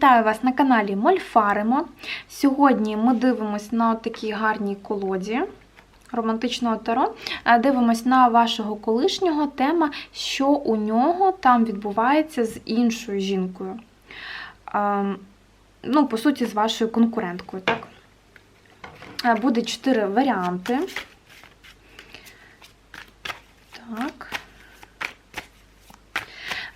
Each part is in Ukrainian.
Вітаю вас на каналі Мольфаримо. Сьогодні ми дивимось на такі гарні колоді романтичного таро. Е, Дивимось на вашого колишнього тема, що у нього там відбувається з іншою жінкою. Ем, Ну, по суті, з вашою конкуренткою, так? Е, Буде чотири варіанти. Так.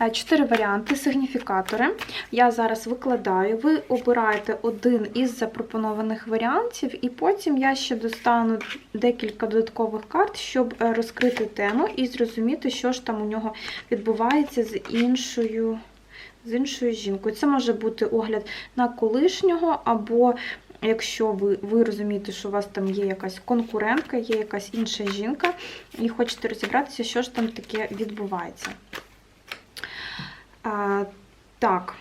Е, Чотири варіанти, сигніфікатори. Я зараз викладаю. Ви обираєте один із запропонованих варіантів, і потім я ще достану декілька додаткових карт, щоб е, розкрити тему і зрозуміти, що ж там у нього відбувається з іншою, з іншою жінкою. Це може бути огляд на колишнього, або Якщо ви ви розумієте, що у вас там є якась конкурентка, є якась інша жінка, і хочете розібратися, що ж там таке відбувається. А, Так.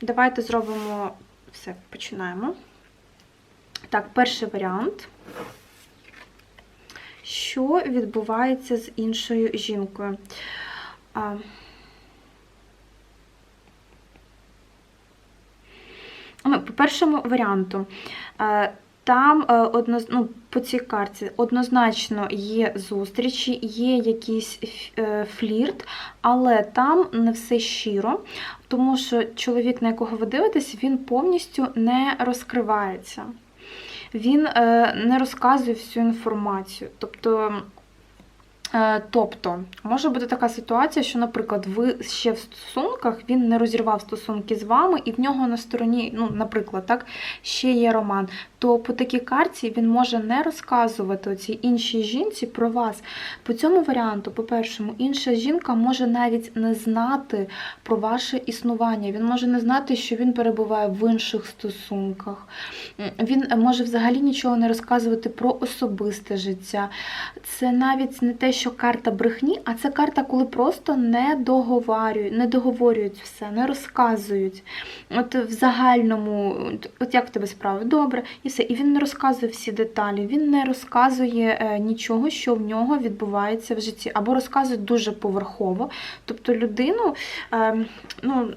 Давайте зробимо все, починаємо. Так, перший варіант. Що відбувається з іншою жінкою? А, Ну, По першому варіанту, там е, одно, ну, по цій карті однозначно є зустрічі, є якийсь е, флірт, але там не все щиро, тому що чоловік, на якого ви дивитесь, він повністю не розкривається. Він не розказує всю інформацію. Тобто. Тобто, може бути така ситуація, що, наприклад, ви ще в стосунках, він не розірвав стосунки з вами, і в нього на стороні, ну, наприклад, так, ще є роман, то по такій карті він може не розказувати цій іншій жінці про вас. По цьому варіанту, по-першому, інша жінка може навіть не знати про ваше існування. Він може не знати, що він перебуває в інших стосунках. Він може взагалі нічого не розказувати про особисте життя. Це навіть не те, що карта брехні, а це карта, коли просто не договарюють, не договорюють все, не розказують. От в загальному, от як в тебе справи, добре, і все. І він не розказує всі деталі, він не розказує е, нічого, що в нього відбувається в житті, або розказує дуже поверхово. Тобто людину, ем, ну.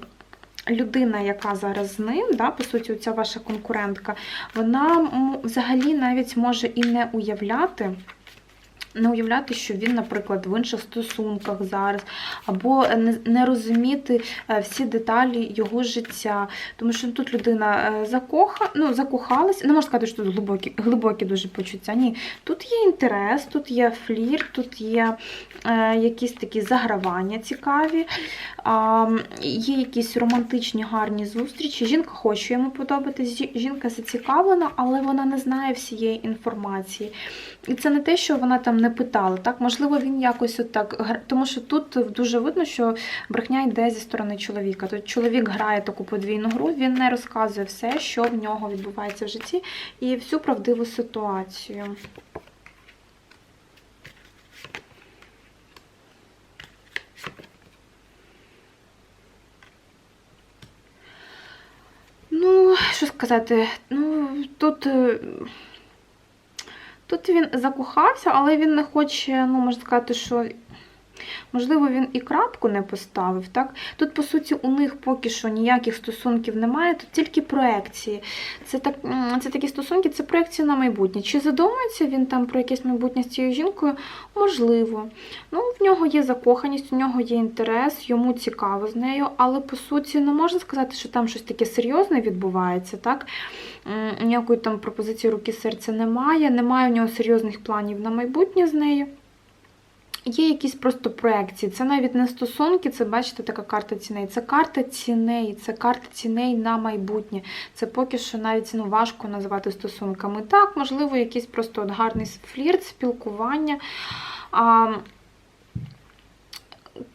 Людина, яка зараз з ним, да, по суті, ця ваша конкурентка, вона взагалі навіть може і не уявляти не уявляти, що він, наприклад, в інших стосунках зараз, або не розуміти е, всі деталі його життя. Тому що тут людина е, закоха, ну, закохалась, не можна сказати, що тут глибокі глибокі дуже почуття. Ні, тут є інтерес, тут є флір, тут є е, якісь такі загравання цікаві, є якісь романтичні гарні зустрічі. Жінка хоче йому подобатись, жінка зацікавлена, але вона не знає всієї інформації. І це не те, що вона там не питала. Так, можливо, він якось отак, тому що тут дуже видно, що брехня йде зі сторони чоловіка. Тобто чоловік грає таку подвійну гру, він не розказує все, що в нього відбувається в житті, і всю правдиву ситуацію. Ну, що сказати, ну, тут. Тут він закохався, але він не хоче, ну, можна сказати, що. Можливо, він і крапку не поставив. так? Тут, по суті, у них поки що ніяких стосунків немає, тут тільки проекції. Це так, це такі стосунки, це проекції на майбутнє. Чи задумується він там про якесь майбутнє з цією жінкою? Можливо. Ну, В нього є закоханість, у нього є інтерес, йому цікаво з нею, але по суті не можна сказати, що там щось таке серйозне відбувається. так? Ніякої там пропозиції руки серця немає, немає у нього серйозних планів на майбутнє з нею. Є якісь просто проекції. Це навіть не стосунки, це, бачите, така карта ціней. Це карта ціней, це карта ціней на майбутнє. Це поки що навіть ну, важко називати стосунками. Так, можливо, якийсь просто от гарний флірт, спілкування. А,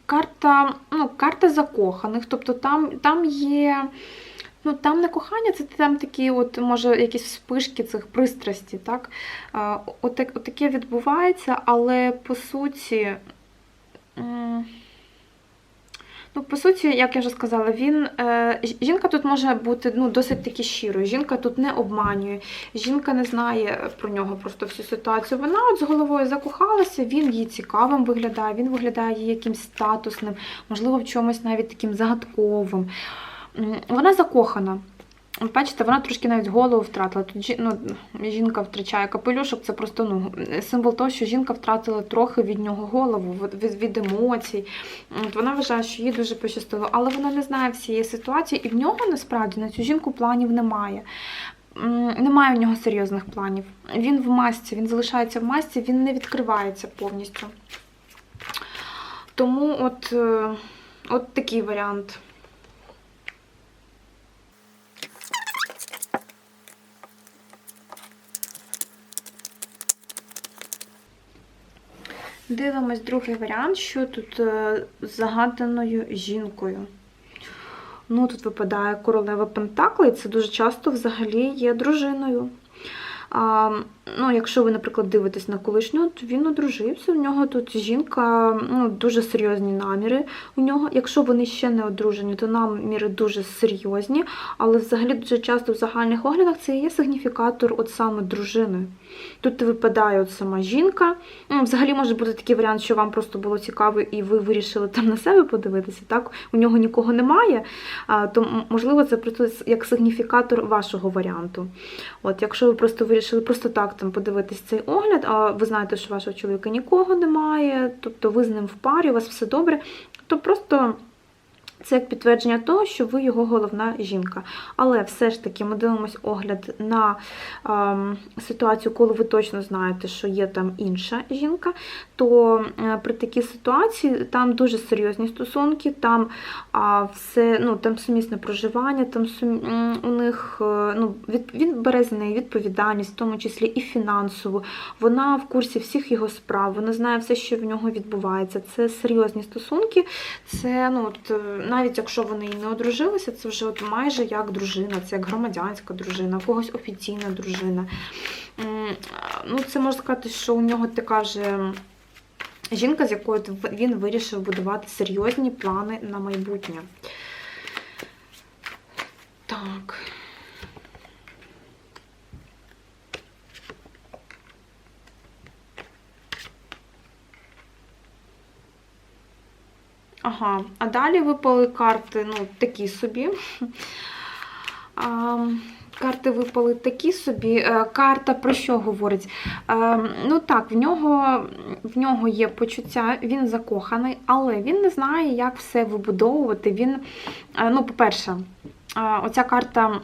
Карта ну, карта закоханих, тобто там, там є. Ну, там не кохання, це там такі, от, може, якісь вспишки цих пристрасті, так? Отак, от таке відбувається, але по суті. Ну, по суті, як я вже сказала, він е, жінка тут може бути ну, досить таки щирою. Жінка тут не обманює, жінка не знає про нього просто всю ситуацію. Вона от з головою закохалася, він їй цікавим виглядає, він виглядає їй якимсь статусним, можливо, в чомусь навіть таким загадковим. Вона закохана. Бачите, вона трошки навіть голову втратила. Тут ну, жінка втрачає капелюшок, це просто ну, символ того, що жінка втратила трохи від нього голову, від, від, від емоцій. От Вона вважає, що їй дуже пощастило, але вона не знає всієї ситуації, і в нього насправді на цю жінку планів немає. Немає в нього серйозних планів. Він в масці, він залишається в масці, він не відкривається повністю. Тому от, е, от такий варіант. Дивимось другий варіант, що тут е, з загаданою жінкою. Ну, тут випадає королева Пентакли, і це дуже часто взагалі є дружиною. А, ну, якщо ви, наприклад, дивитесь на колишнього, то він одружився. У нього тут жінка, ну, дуже серйозні наміри. У нього, якщо вони ще не одружені, то наміри дуже серйозні, але взагалі дуже часто в загальних оглядах це є сигніфікатор от саме дружини. Тут випадає от сама жінка. Ну, Взагалі може бути такий варіант, що вам просто було цікаво, і ви вирішили там на себе подивитися. Так, у нього нікого немає, а, то можливо це як сигніфікатор вашого варіанту. От, якщо ви просто вирішили просто так там подивитись цей огляд, а ви знаєте, що вашого чоловіка нікого немає, тобто ви з ним в парі, у вас все добре, то просто. Це як підтвердження того, що ви його головна жінка. Але все ж таки ми дивимося огляд на ем, ситуацію, коли ви точно знаєте, що є там інша жінка, то е, при такій ситуації там дуже серйозні стосунки, там а, все, ну, там сумісне проживання, там сум... у них е, ну, від... він бере за неї відповідальність, в тому числі і фінансову. Вона в курсі всіх його справ, вона знає все, що в нього відбувається. Це серйозні стосунки. Це ну, от, е, навіть якщо вони і не одружилися, це вже от майже як дружина, це як громадянська дружина, когось офіційна дружина. Ну, це можна сказати, що у нього така вже жінка, з якою він вирішив будувати серйозні плани на майбутнє. Так. Ага, а далі випали карти, ну, такі собі. А, карти випали такі собі. Е, Карта про що говорить? Е, Ну так, в нього, в нього є почуття, він закоханий, але він не знає, як все вибудовувати. Він, е, ну, по-перше, оця карта.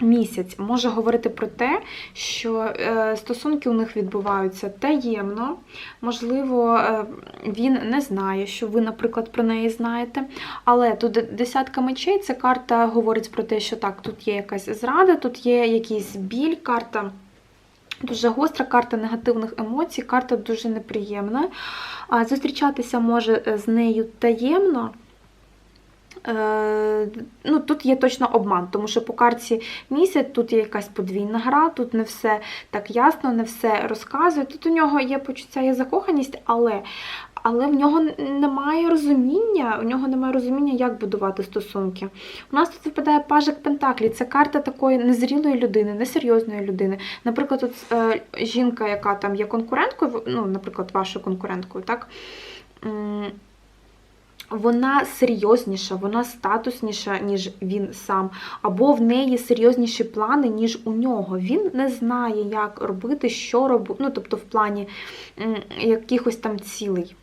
Місяць може говорити про те, що е, стосунки у них відбуваються таємно. Можливо, е, він не знає, що ви, наприклад, про неї знаєте. Але тут десятка мечей це карта говорить про те, що так, тут є якась зрада, тут є якийсь біль, карта. Дуже гостра карта негативних емоцій, карта дуже неприємна. Зустрічатися може е, з нею таємно. Е, ну, Тут є точно обман, тому що по карті місяць тут є якась подвійна гра, тут не все так ясно, не все розказує. Тут у нього є почуття, є закоханість, але але в нього немає розуміння, у нього немає розуміння, як будувати стосунки. У нас тут випадає пажик Пентаклі. Це карта такої незрілої людини, несерйозної людини. Наприклад, от, е, жінка, яка там є конкуренткою, ну, наприклад, вашою конкуренткою, так? Вона серйозніша, вона статусніша, ніж він сам, або в неї серйозніші плани, ніж у нього. Він не знає, як робити, що робити, ну, тобто в плані якихось там цілей.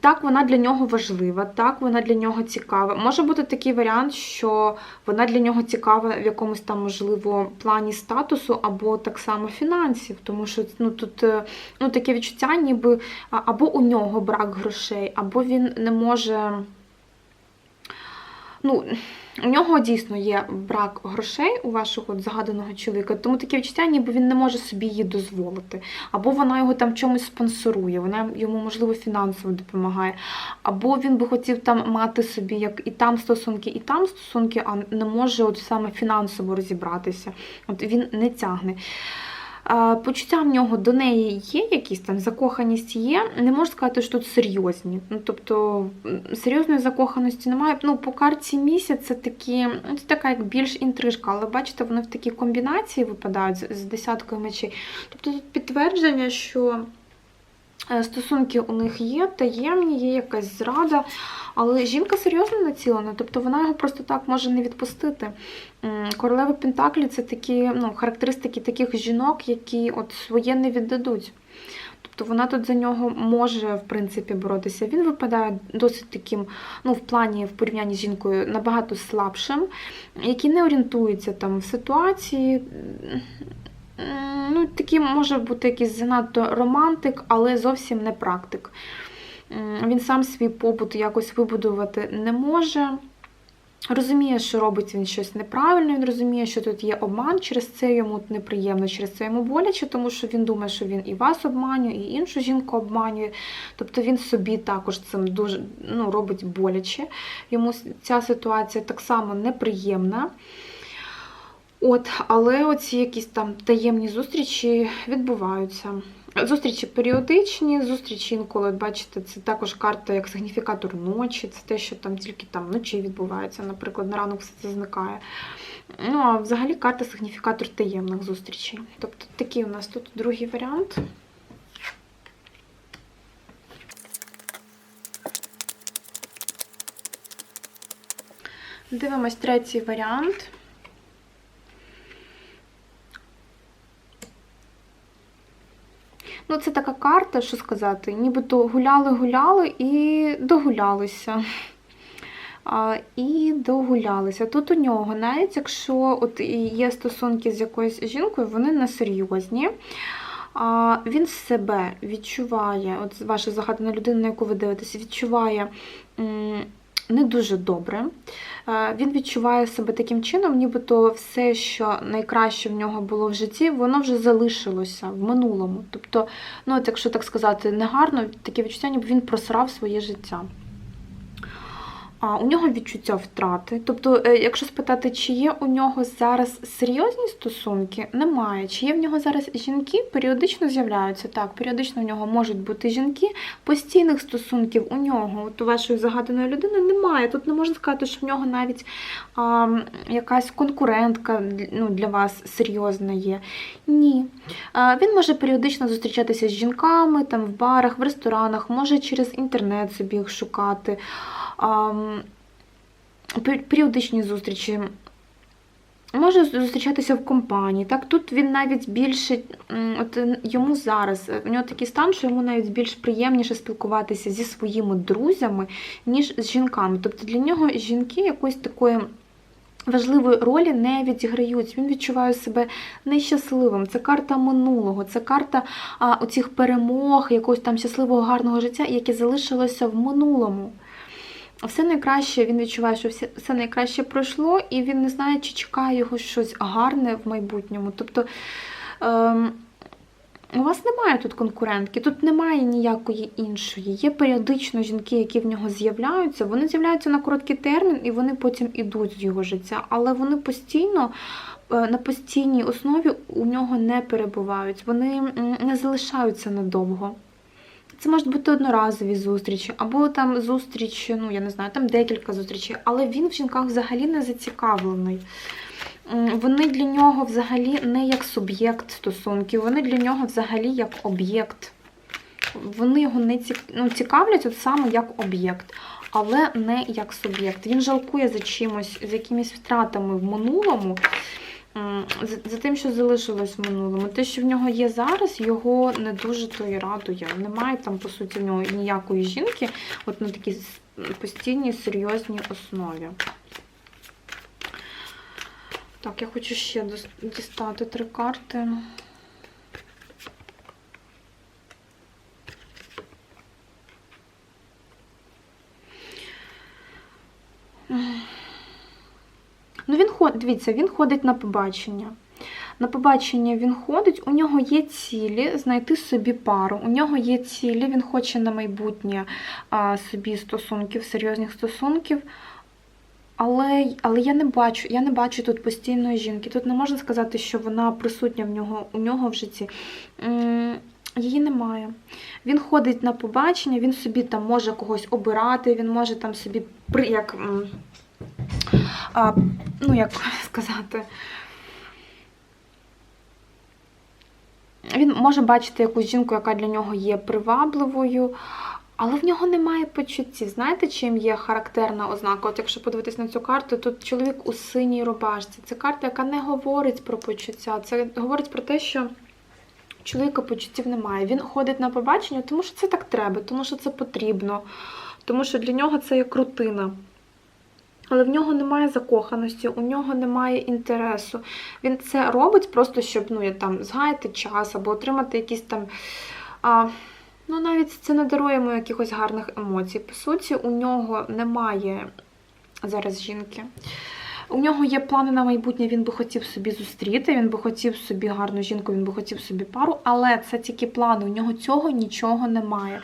Так, вона для нього важлива, так, вона для нього цікава. Може бути такий варіант, що вона для нього цікава в якомусь там, можливо, плані статусу або так само фінансів, тому що ну, тут е, ну, таке відчуття, ніби або у нього брак грошей, або він не може. Ну, у нього дійсно є брак грошей у вашого от загаданого чоловіка, тому таке відчуття, ніби він не може собі її дозволити. Або вона його там чомусь спонсорує, вона йому, можливо, фінансово допомагає. Або він би хотів там мати собі як і там стосунки, і там стосунки, а не може от саме фінансово розібратися. От він не тягне. Почуття в нього до неї є, якісь там закоханість є. Не можу сказати, що тут серйозні. Ну, тобто серйозної закоханості немає. Ну, по карті місяць це такі, ну, це така як більш інтрижка, але бачите, вони в такій комбінації випадають з, десяткою мечей. Тобто тут підтвердження, що стосунки у них є, таємні, є якась зрада. Але жінка серйозно націлена, тобто вона його просто так може не відпустити. М, Королева Пентаклі це такі ну, характеристики таких жінок, які от своє не віддадуть. Тобто вона тут за нього може, в принципі, боротися. Він випадає досить таким, ну, в плані, в порівнянні з жінкою, набагато слабшим, який не орієнтується там в ситуації. Ну, таким може бути якийсь занадто романтик, але зовсім не практик. Він сам свій побут якось вибудувати не може. Розуміє, що робить він щось неправильно, він розуміє, що тут є обман, через це йому неприємно, через це йому боляче, тому що він думає, що він і вас обманює, і іншу жінку обманює. Тобто він собі також цим дуже ну, робить боляче. Йому ця ситуація так само неприємна. От, але оці якісь там таємні зустрічі відбуваються. Зустрічі періодичні, зустрічі інколи, бачите, це також карта як сигніфікатор ночі, це те, що там тільки там вночі відбувається, наприклад, на ранок все це зникає. Ну, а взагалі карта сигніфікатор таємних зустрічей. Тобто такий у нас тут другий варіант. Дивимось третій варіант. Ну, це така карта, що сказати, нібито гуляли-гуляли і догулялися. А, І догулялися. Тут у нього, навіть якщо от є стосунки з якоюсь жінкою, вони несерйозні. А, Він себе відчуває, от ваша загадана людина, на яку ви дивитеся, відчуває не дуже добре. Е, Він відчуває себе таким чином, нібито все, що найкраще в нього було в житті, воно вже залишилося в минулому. Тобто, ну, якщо так сказати, негарно, таке відчуття, ніби він просрав своє життя. А у нього відчуття втрати. Тобто, е, якщо спитати, чи є у нього зараз серйозні стосунки, немає. Чи є в нього зараз жінки, періодично з'являються. Так, періодично в нього можуть бути жінки, постійних стосунків у нього, от у вашої загаданої людини, немає. Тут не можна сказати, що в нього навіть а, якась конкурентка ну, для вас серйозна є. Ні. А, він може періодично зустрічатися з жінками, там в барах, в ресторанах, може через інтернет собі їх шукати. Періодичні зустрічі. Може зустрічатися в компанії. Так, тут він навіть більше, от йому зараз, е, у нього такий стан, що йому навіть більш приємніше спілкуватися зі своїми друзями, ніж з жінками. Тобто для нього жінки якоїсь такої важливої ролі не відіграють. Він відчуває себе нещасливим. Це карта минулого, це карта а, оцих перемог, якогось там щасливого, гарного життя, яке залишилося в минулому. Все найкраще, він відчуває, що все, все найкраще пройшло, і він не знає, чи чекає його щось гарне в майбутньому. Тобто ем, у вас немає тут конкурентки, тут немає ніякої іншої. Є періодично жінки, які в нього з'являються. Вони з'являються на короткий термін і вони потім ідуть з його життя, але вони постійно. е, На постійній основі у нього не перебувають, вони не залишаються надовго. Це можуть бути одноразові зустрічі, або там зустріч, ну я не знаю, там декілька зустрічей, але він в жінках взагалі не зацікавлений. Вони для нього взагалі не як суб'єкт стосунків, вони для нього взагалі як об'єкт. Вони його не ну, цікавлять от саме як об'єкт, але не як суб'єкт. Він жалкує за чимось, за якимись втратами в минулому. За, за тим, що залишилось в минулому. Те, що в нього є зараз, його не дуже то і радує. Немає там, по суті, в нього ніякої жінки, от на такій постійній серйозній основі. Так, я хочу ще дістати три карти. Ну, він ходить, дивіться, він ходить на побачення. На побачення він ходить, у нього є цілі знайти собі пару. У нього є цілі, він хоче на майбутнє а, собі стосунків, серйозних стосунків. Але, але я не бачу, я не бачу тут постійної жінки. Тут не можна сказати, що вона присутня в нього, у нього в житті. Її немає. Він ходить на побачення, він собі там може когось обирати, він може там собі як. А, ну, як сказати. Він може бачити якусь жінку, яка для нього є привабливою, але в нього немає почуттів. Знаєте, чим є характерна ознака? От якщо подивитись на цю карту, тут чоловік у синій рубашці. Це карта, яка не говорить про почуття. Це говорить про те, що чоловіка почуттів немає. Він ходить на побачення, тому що це так треба, тому що це потрібно, тому що для нього це як рутина. Але в нього немає закоханості, у нього немає інтересу. Він це робить просто, щоб ну, я там згаяти час або отримати якісь там. А, ну, навіть це не дарує йому якихось гарних емоцій. По суті, у нього немає зараз жінки. У нього є плани на майбутнє, він би хотів собі зустріти, він би хотів собі гарну жінку, він би хотів собі пару, але це тільки плани, у нього цього нічого немає.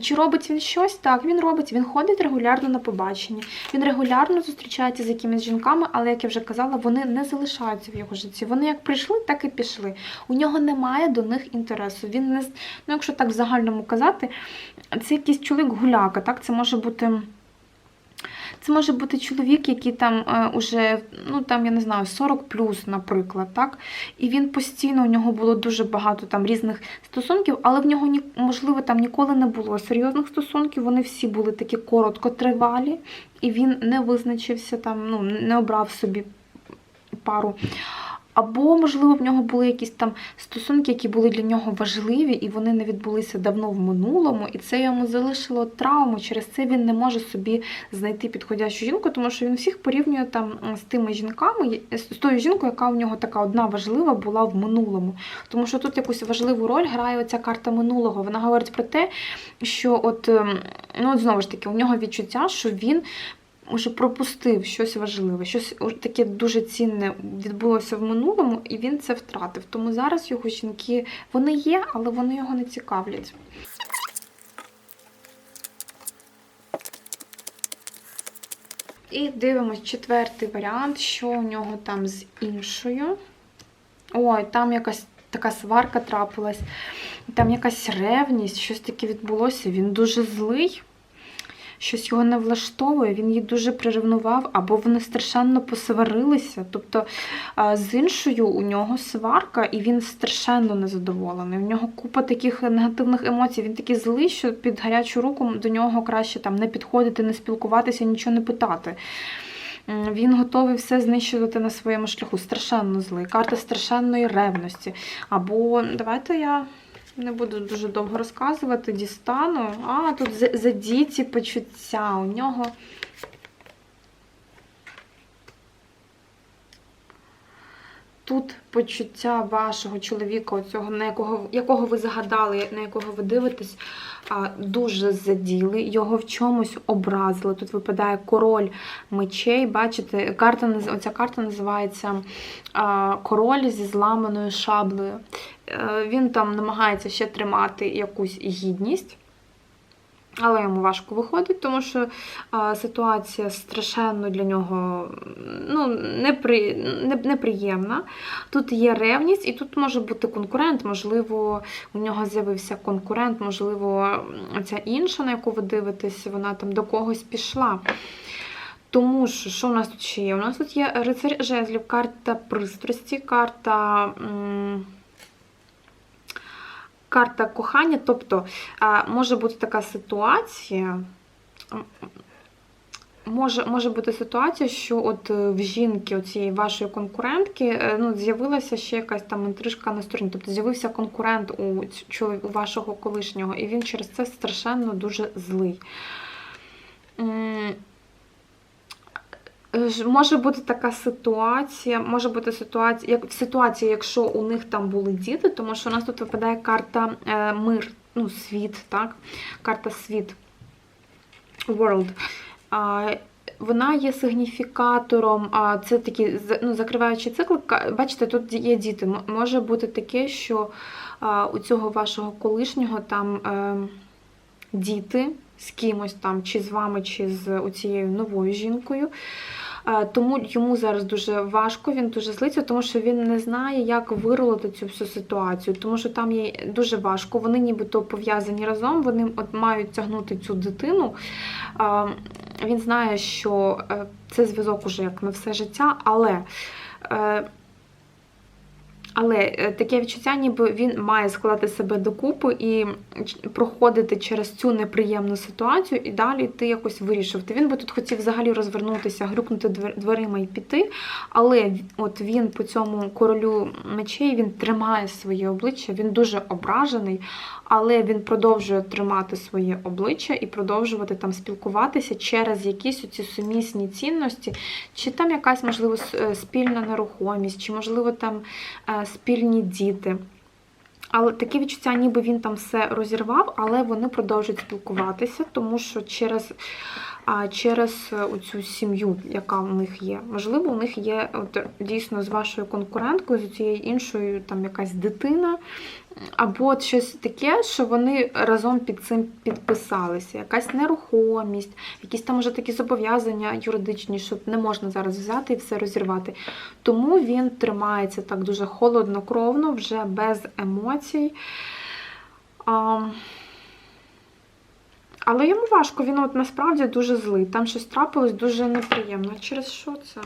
Чи робить він щось? Так, він робить, він ходить регулярно на побачення, він регулярно зустрічається з якимись жінками, але, як я вже казала, вони не залишаються в його житті. Вони як прийшли, так і пішли. У нього немає до них інтересу. Він не ну, якщо так в загальному казати, це якийсь чоловік гуляка, так? Це може бути. Це може бути чоловік, який там е, уже, ну там я не знаю, 40 плюс, наприклад, так? І він постійно у нього було дуже багато там різних стосунків, але в нього можливо там ніколи не було серйозних стосунків. Вони всі були такі короткотривалі, і він не визначився там, ну не обрав собі пару. Або, можливо, в нього були якісь там стосунки, які були для нього важливі, і вони не відбулися давно в минулому, і це йому залишило травму. Через це він не може собі знайти підходящу жінку, тому що він всіх порівнює там з тими жінками, з тою жінкою, яка у нього така одна важлива була в минулому. Тому що тут якусь важливу роль грає оця карта минулого. Вона говорить про те, що от, ем, ну, от знову ж таки, у нього відчуття, що він уже пропустив щось важливе, щось таке дуже цінне відбулося в минулому, і він це втратив. Тому зараз його жінки вони є, але вони його не цікавлять. І дивимось четвертий варіант, що у нього там з іншою. Ой, там якась така сварка трапилась, там якась ревність, щось таке відбулося. Він дуже злий щось його не влаштовує, він її дуже приревнував, або вони страшенно посварилися. Тобто з іншою у нього сварка, і він страшенно незадоволений. У нього купа таких негативних емоцій. Він такий злий, що під гарячу руку до нього краще там не підходити, не спілкуватися, нічого не питати. Він готовий все знищувати на своєму шляху. Страшенно злий. Карта страшенної ревності. Або давайте я не буду дуже довго розказувати, дістану. А, тут за- діті почуття. У нього. Тут почуття вашого чоловіка, оцього, на якого, якого ви загадали, на якого ви дивитесь, дуже заділи, його в чомусь образили. Тут випадає король мечей. Бачите, карта, оця карта називається Король зі зламаною шаблею. Е, Він там намагається ще тримати якусь гідність. Але йому важко виходить, тому що а, ситуація страшенно для нього ну, непри, не- неприємна. Тут є ревність, і тут може бути конкурент. Можливо, у нього з'явився конкурент, можливо, ця інша, на яку ви дивитесь, вона там до когось пішла. Тому що, що у нас тут ще є? У нас тут є рицарь жезлів, карта пристрасті, карта. м, Карта кохання, тобто може бути така ситуація, може, може бути ситуація, що от е, в жінки, цієї вашої конкурентки, е, ну, з'явилася ще якась там інтрижка на стороні. Тобто з'явився конкурент у, у вашого колишнього, і він через це страшенно дуже злий. Е, Може бути така ситуація, може бути ситуація, як ситуація, якщо у них там були діти, тому що у нас тут випадає карта е, мир, ну, світ, так? Карта світ. World. А, вона є сигніфікатором, а це такий ну, закриваючий цикл. Бачите, тут є діти. Може бути таке, що у цього вашого колишнього там е, діти з кимось там, чи з вами, чи з цією новою жінкою. Е, Тому йому зараз дуже важко, він дуже злиться, тому що він не знає, як виролити цю всю ситуацію, тому що там є дуже важко. Вони нібито пов'язані разом, вони от мають тягнути цю дитину. Е, Він знає, що е, це зв'язок уже як на все життя, але. Але е, таке відчуття, ніби він має складати себе докупи і проходити через цю неприємну ситуацію, і далі ти якось вирішив. Ти він би тут хотів взагалі розвернутися, грюкнути дверима і піти. Але от він по цьому королю мечей він тримає своє обличчя, він дуже ображений, але він продовжує тримати своє обличчя і продовжувати там спілкуватися через якісь оці сумісні цінності, чи там якась можливо е, спільна нерухомість, чи можливо там е, спільні діти. Але таке відчуття, ніби він там все розірвав, але вони продовжують спілкуватися, тому що через, а, через е, оцю сім'ю, яка у них є. Можливо, у них є от, дійсно з вашою конкуренткою, з цією іншою там якась дитина, або щось таке, що вони разом під цим підписалися. Якась нерухомість, якісь там уже такі зобов'язання юридичні, що не можна зараз взяти і все розірвати. Тому він тримається так дуже холоднокровно, вже без емоцій. А, але йому важко, він от насправді дуже злий. Там щось трапилось дуже неприємно. Через що це?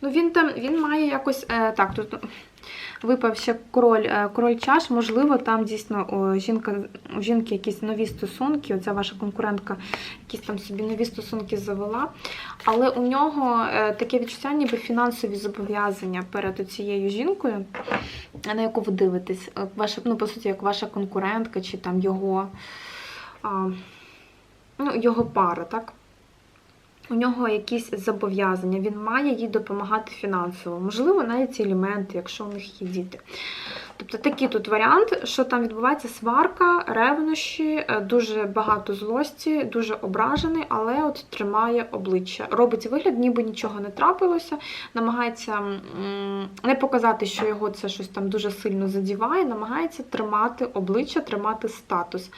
Ну, він там він має якось. Е, так, тут випав ще король, е, король чаш, можливо, там дійсно о, жінка, у жінки якісь нові стосунки, оця ваша конкурентка якісь там собі нові стосунки завела. Але у нього е, таке відчуття, ніби фінансові зобов'язання перед цією жінкою, на яку ви дивитесь. Ваша, ну, по суті, як ваша конкурентка, чи там його, а, ну, його пара, так? У нього якісь зобов'язання, він має їй допомагати фінансово, можливо, навіть елементи, якщо у них є діти. Тобто такий тут варіант, що там відбувається сварка, ревнощі, е, дуже багато злості, дуже ображений, але от тримає обличчя. Робить вигляд, ніби нічого не трапилося, намагається не показати, що його це щось там дуже сильно задіває, намагається тримати обличчя, тримати статус.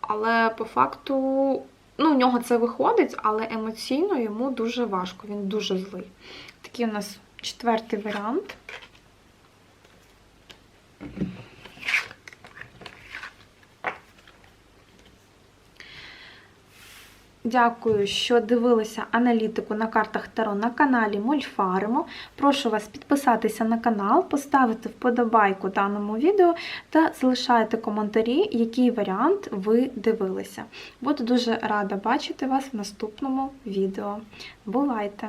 Але по факту, ну, в нього це виходить, але емоційно йому дуже важко, він дуже злий. Такий у нас четвертий варіант. Дякую, що дивилися аналітику на картах Таро на каналі Мольфаримо. Прошу вас підписатися на канал, поставити вподобайку даному відео та залишайте коментарі, який варіант ви дивилися. Буду дуже рада бачити вас в наступному відео. Бувайте!